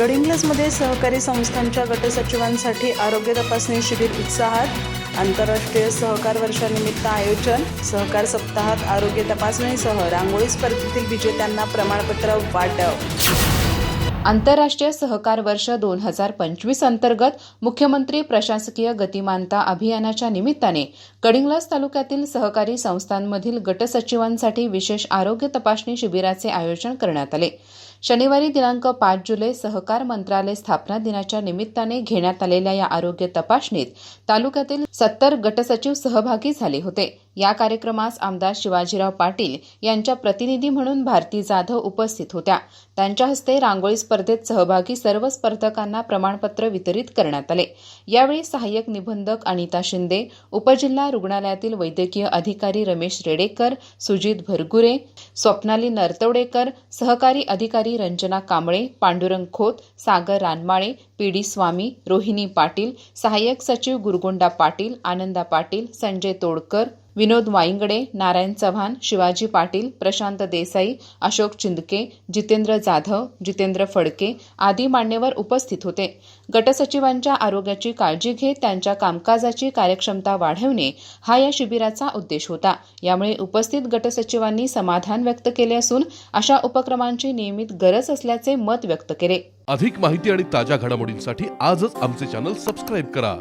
गडिंग्लजमध्ये सहकारी संस्थांच्या गटसचिवांसाठी आरोग्य तपासणी शिबिर उत्साहात. आंतरराष्ट्रीय सहकार वर्षानिमित्त आयोजन. सहकार सप्ताहात आरोग्य तपासणीसह रांगोळी स्पर्धेतील विजेत्यांना प्रमाणपत्र वाटप. आंतरराष्ट्रीय सहकार वर्ष दोन हजार पंचवीस अंतर्गत मुख्यमंत्री प्रशासकीय गतिमानता अभियानाच्या निमित्ताने कडिंग्लज तालुक्यातील सहकारी संस्थांमधील गटसचिवांसाठी विशेष आरोग्य तपासणी शिबिराचे आयोजन करण्यात आले. शनिवारी दिनांक पाच जुलै सहकार मंत्रालय स्थापना दिनाच्या निमित्ताने घेण्यात आलेल्या या आरोग्य तपासणीत तालुक्यातील सत्तर गटसचिव सहभागी झाले होते. या कार्यक्रमास आमदार शिवाजीराव पाटील यांच्या प्रतिनिधी म्हणून भारती जाधव उपस्थित होत्या. त्यांच्या हस्ते रांगोळी स्पर्धेत सहभागी सर्व स्पर्धकांना प्रमाणपत्र वितरित करण्यात आले. यावेळी सहाय्यक निबंधक अनिता शिंदे उपजिल्हा रुग्णालयातील वैद्यकीय अधिकारी रमेश रेडेकर सुजित भरगुरे स्वप्नाली नरतवडेकर सहकारी अधिकारी रंजना कांबळे पांडुरंग खोत सागर रानमाळे पी डी स्वामी रोहिणी पाटील सहाय्यक सचिव गुरगोंडा पाटील आनंदा पाटील संजय तोडकर विनोद वाईंगडे नारायण चव्हाण शिवाजी पाटील प्रशांत देसाई अशोक चिंदके जितेंद्र जाधव जितेंद्र फडके आदी मान्यवर उपस्थित होते. गटसचिवांच्या आरोग्याची काळजी घेत त्यांच्या कामकाजाची कार्यक्षमता वाढवणे हा या शिबिराचा उद्देश होता. यामुळे उपस्थित गटसचिवांनी समाधान व्यक्त केले असून अशा उपक्रमांची नियमित गरज असल्याचे मत व्यक्त केले. अधिक माहिती आणि ताज्या घडामोडींसाठी आजच आमचे चॅनल सबस्क्राईब करा.